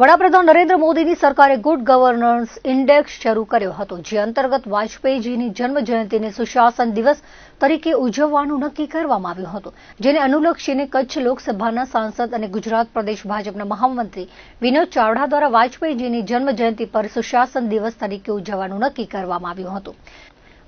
વડાપ્રધાન નરેન્દ્ર મોદીની સરકારે ગુડ ગવર્નન્સ ઇન્ડેક્સ શરૂ કર્યો હતો, જે અંતર્ગત વાજપેયીજીની જન્મ જયંતિને સુશાસન દિવસ તરીકે ઉજવવાનું નક્કી કરવામાં આવ્યું હતું, જેને અનુલક્ષીને કચ્છ લોકસભાના સાંસદ અને ગુજરાત પ્રદેશ ભાજપના મહામંત્રી વિનોદ ચાવડા દ્વારા વાજપેયીજીની જન્મ જયંતિ પર સુશાસન દિવસ તરીકે ઉજવવાનું નક્કી કરવામાં આવ્યું હતું.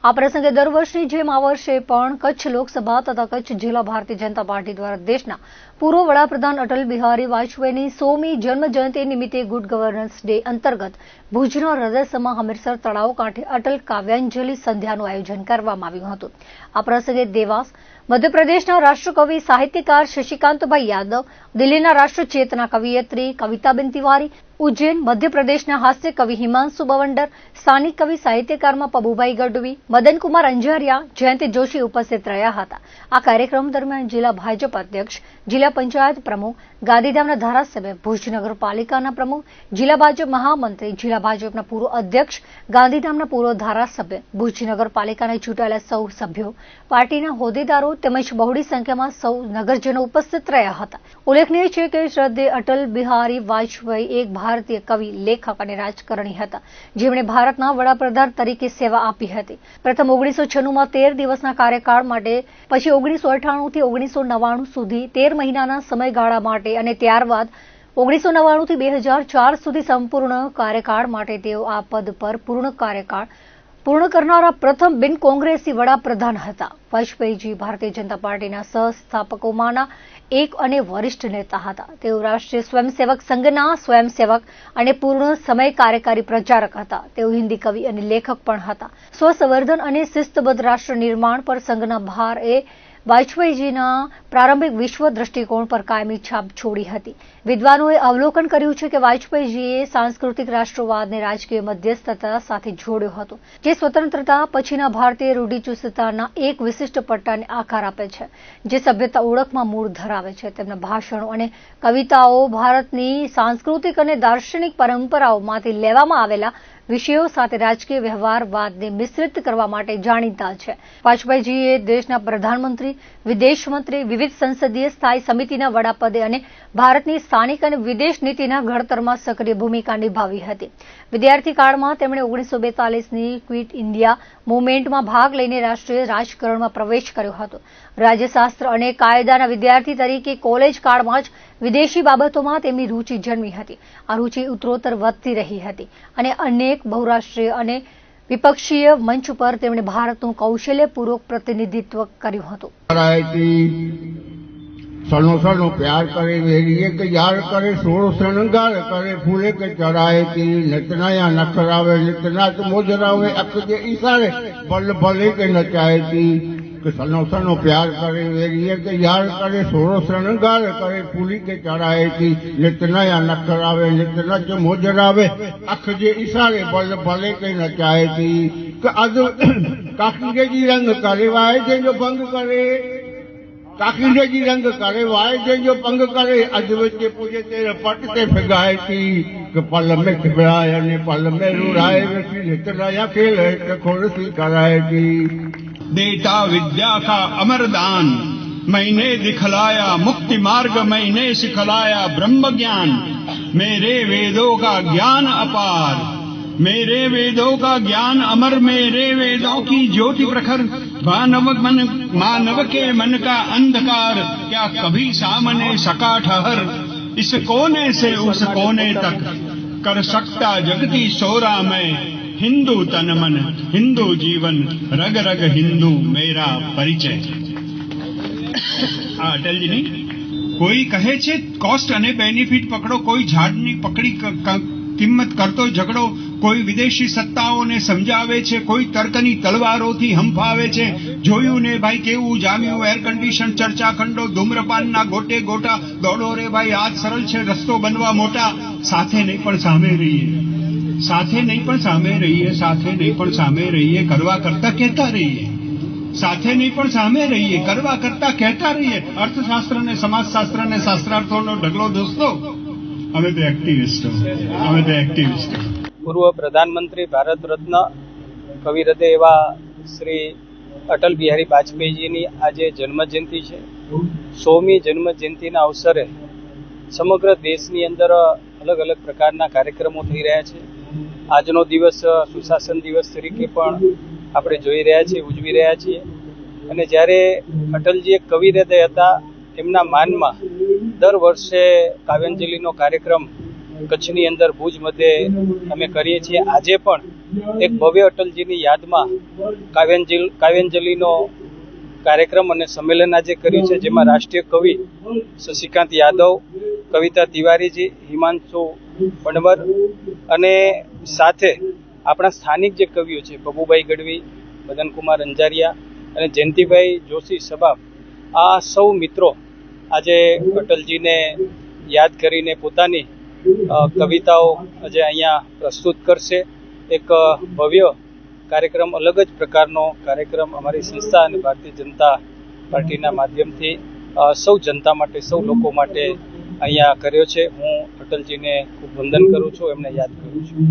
આ પ્રસંગે દર વર્ષની જેમ આ વર્ષે પણ કચ્છ લોકસભા તથા કચ્છ જિલ્લા ભારતીય જનતા પાર્ટી દ્વારા દેશના પૂર્વ વડાપ્રધાન અટલ બિહારી વાજપેયીની સોમી જન્મજયંતિ નિમિત્તે ગુડ ગવર્નન્સ ડે અંતર્ગત ભુજના હૃદયસમા હમીરસર તળાવ કાંઠે અટલ કાવ્યાંજલિ સંધ્યાનું આયોજન કરવામાં આવ્યું હતું. આ પ્રસંગે દેવાસ, મધ્યપ્રદેશના રાષ્ટ્રકવિ સાહિત્યકાર શશિકાંતભાઈ યાદવ, દિલ્હીના રાષ્ટ્રચેતના કવિયત્રી કવિતાબેન તિવારી ઉજ્જૈન, મધ્યપ્રદેશના હાસ્ય કવિ હિમાંશુ બવંડર, સ્થાનિક કવિ સાહિત્યકારમાં પબુભાઈ ગઢવી, મદનકુમાર અંજારિયા, જયંતિ જોશી ઉપસ્થિત રહ્યા હતા. આ કાર્યક્રમ દરમિયાન જિલ્લા ભાજપ અધ્યક્ષ, જિલ્લા પંચાયત પ્રમુખ, ગાંધીધામના ધારાસભ્ય, ભુજ નગરપાલિકાના પ્રમુખ, જિલ્લા ભાજપ મહામંત્રી, જિલ્લા ભાજપના પૂર્વ અધ્યક્ષ, ગાંધીધામના પૂર્વ ધારાસભ્ય, ભુજ નગરપાલિકાના ચૂંટાયેલા સૌ સભ્યો, પાર્ટીના હોદ્દેદારો તેમજ બહોળી સંખ્યામાં સૌ નગરજનો ઉપસ્થિત રહ્યા હતા. ઉલ્લેખનીય છે કે શ્રદ્ધે અટલ બિહારી વાજપેયી એક ભારતીય કવિ, લેખક અને રાજકારણી હતા. જેમણે ભારતના વડાપ્રધાન તરીકે સેવા આપી હતી. પ્રથમ ઓગણીસો છન્નુંમાં તેર દિવસના કાર્યકાળ માટે, પછી ઓગણીસો અઠ્ઠાણુંથી ઓગણીસો નવ્વાણું સુધી તેર મહિનાના સમયગાળા માટે અને ત્યારબાદ ઓગણીસો નવ્વાણુંથી બે હજાર ચાર સુધી સંપૂર્ણ કાર્યકાળ માટે તેઓ આ પદ પર પૂર્ણ કાર્યકાળ, પૂર્ણ કરનારા પ્રથમ બિન કોંગ્રેસી વડાપ્રધાન હતા. વાજપેયીજી ભારતીય જનતા પાર્ટીના સહસ્થાપકોમાંના એક અને વરિષ્ઠ નેતા હતા. તેઓ રાષ્ટ્રીય સ્વયંસેવક સંઘના સ્વયંસેવક અને પૂર્ણ સમય કાર્યકારી પ્રચારક હતા. તેઓ હિન્દી કવિ અને લેખક પણ હતા. સ્વસંવર્ધન અને શિસ્તબદ્ધ રાષ્ટ્ર નિર્માણ પર સંઘના ભાર એ વાજપેયીજીના પ્રારંભિક વિશ્વ દ્રષ્ટિકોણ પર કાયમી છાપ છોડી હતી. વિદ્વાનોએ અવલોકન કર્યું છે કે વાજપેયીજીએ સાંસ્કૃતિક રાષ્ટ્રવાદને રાજકીય મધ્યસ્થતા સાથે જોડ્યો હતો, જે સ્વતંત્રતા પછીના ભારતીય રૂઢિચુસ્તતાના એક વિશિષ્ટ પટ્ટાને આકાર આપે છે, જે સભ્યતા ઓળખમાં મૂળ ધરાવે છે. તેમના ભાષણો અને કવિતાઓ ભારતની સાંસ્કૃતિક અને દાર્શનિક પરંપરાઓમાંથી લેવામાં આવેલા વિષયો સાથે રાજકીય વ્યવહારવાદને મિશ્રિત કરવા માટે જાણીતા છે. વાજપેયીજીએ દેશના પ્રધાનમંત્રી, વિદેશ મંત્રી, વિવિધ સંસદીય સ્થાયી સમિતિના વડાપદે અને ભારતની સ્થાનિક અને વિદેશ નીતિના ઘડતરમાં સક્રિય ભૂમિકા નિભાવી હતી. વિદ્યાર્થી કાળમાં તેમણે ઓગણીસો બેતાલીસની ક્વિટ ઇન્ડિયા મુવમેન્ટમાં ભાગ લઈને રાષ્ટ્રીય રાજકારણમાં પ્રવેશ કર્યો હતો. રાજ્યશાસ્ત્ર અને કાયદાના વિદ્યાર્થી તરીકે કોલેજ કાળમાં જ વિદેશી બાબતોમાં તેમની રૂચિ જન્મી હતી. આ રૂચિ ઉત્તરોત્તર વધતી રહી હતી અને અનેક બહુરાષ્ટ્રીય અને વિપક્ષીય મંચ પર તેમણે ભારતનું કૌશલ્યપૂર્વક પ્રતિનિધિત્વ કર્યું હતું. સનો સનો પ્યાર કરે વેરીએ કે યાર કરે, સોળો શણગાર કરે, ફૂલે કે ચડાય તી નચનાયા નખરાવે નિતનાચ મોજરાવે, અકજે ઈશારે ભલ ભલે કે નચાય તી سنهو سنهو پيار ڪري ويڙيءَ کي يار ڪري سورو سن ڳالهه ڪري پلي کي چڙهائي ٿي نت نيا نکراوي نت نه چ موجراو وائي جنهن جو ڀنگ ڪري ڪاڪيدي جي رنگ ڪري وائي جنهن جو ڀنگ ڪري اڌ وچ پوڄي تير پٽ تي فگائي ٿي پل ۾ پل ۾ رڙائي ٿي देता विद्या का अमर दान मैंने दिखलाया मुक्ति मार्ग, मैंने सिखलाया ब्रह्म ज्ञान। मेरे वेदों का ज्ञान अपार, मेरे वेदों का ज्ञान अमर, मेरे वेदों की ज्योति प्रखर। मानव मन, मानव के मन का अंधकार, क्या कभी सामने सका ठहर इस कोने से उस कोने तक, कर सकता जगती सोरा मैं। હિન્દુ તન મન હિન્દુ જીવન રગ રગ હિન્દુ મેરા પરિચય આ અટલજીની કોઈ કહે છે કોસ્ટ અને બેનિફિટ પકડો કોઈ ઝાડની પકડી કિંમત કરતો ઝઘડો કોઈ વિદેશી સત્તાઓને સમજાવે છે કોઈ તર્કની તલવારોથી હંફાવે છે જોયું ને ભાઈ કેવું જામ્યું એર કન્ડિશન ચર્ચા ખંડો ધૂમ્રપાનના ગોટે ગોટા દોડો રે ભાઈ આજ સરળ છે રસ્તો બનવા મોટા સાથે નહીં પણ સામે રહીએ સાથે નહીં પણ સામે રહીએ, સાથે નહીં પણ સામે રહીએ, કરવા કરતા કહેતા રહીએ. સાથે નહીં પણ સામે રહીએ, કરવા કરતા કહેતા રહીએ. અર્થશાસ્ત્ર ને સમાજશાસ્ત્ર ને શાસ્ત્રાર્થોનો ઢગલો દોસ્તો, અમે તો એક્ટિવિસ્ટો અમે તો એક્ટિવિસ્ટો પૂર્વ પ્રધાનમંત્રી ભારત રત્ન કવિ હૃદય એવા શ્રી અટલ બિહારી વાજપેયીજીની આજે જન્મજયંતિ છે. સોમી જન્મજયંતિના અવસરે સમગ્ર દેશની અંદર અલગ અલગ પ્રકારના કાર્યક્રમો થઈ રહ્યા છે. આજનો દિવસ સુશાસન દિવસ તરીકે પણ આપણે જોઈ રહ્યા છીએ, ઉજવી રહ્યા છીએ. અને જ્યારે અટલજી એક કવિ હૃદય હતા એમના માનમાં દર વર્ષે કાવ્યાંજલિનો કાર્યક્રમ કચ્છની અંદર ભુજ મધ્યે અમે કરીએ છીએ. આજે પણ એક ભવ્ય અટલજીની યાદમાં કાવ્યાંજલિ, કાવ્યાંજલિનો કાર્યક્રમ અને સંમેલન આજે કર્યું છે, જેમાં રાષ્ટ્રીય કવિ શશિકાંત યાદવ, કવિતા તિવારીજી, હિમાંશુ બણવર અને સાથે આપણા સ્થાનિક જે કવિઓ છે બબુભાઈ ગઢવી, મદનકુમાર અંજારિયા અને જયંતિભાઈ જોશી સબાબ આ સૌ મિત્રો આજે અટલજીને યાદ કરીને પોતાની કવિતાઓ આજે અહીંયા પ્રસ્તુત કરશે. એક ભવ્ય કાર્યક્રમ, અલગ જ પ્રકારનો કાર્યક્રમ અમારી સંસ્થા અને ભારતીય જનતા પાર્ટીના માધ્યમથી સૌ જનતા માટે, સૌ લોકો માટે અહીંયા કર્યો છે. હું અટલજીને ખૂબ વંદન કરું છું એમને યાદ કરું છું.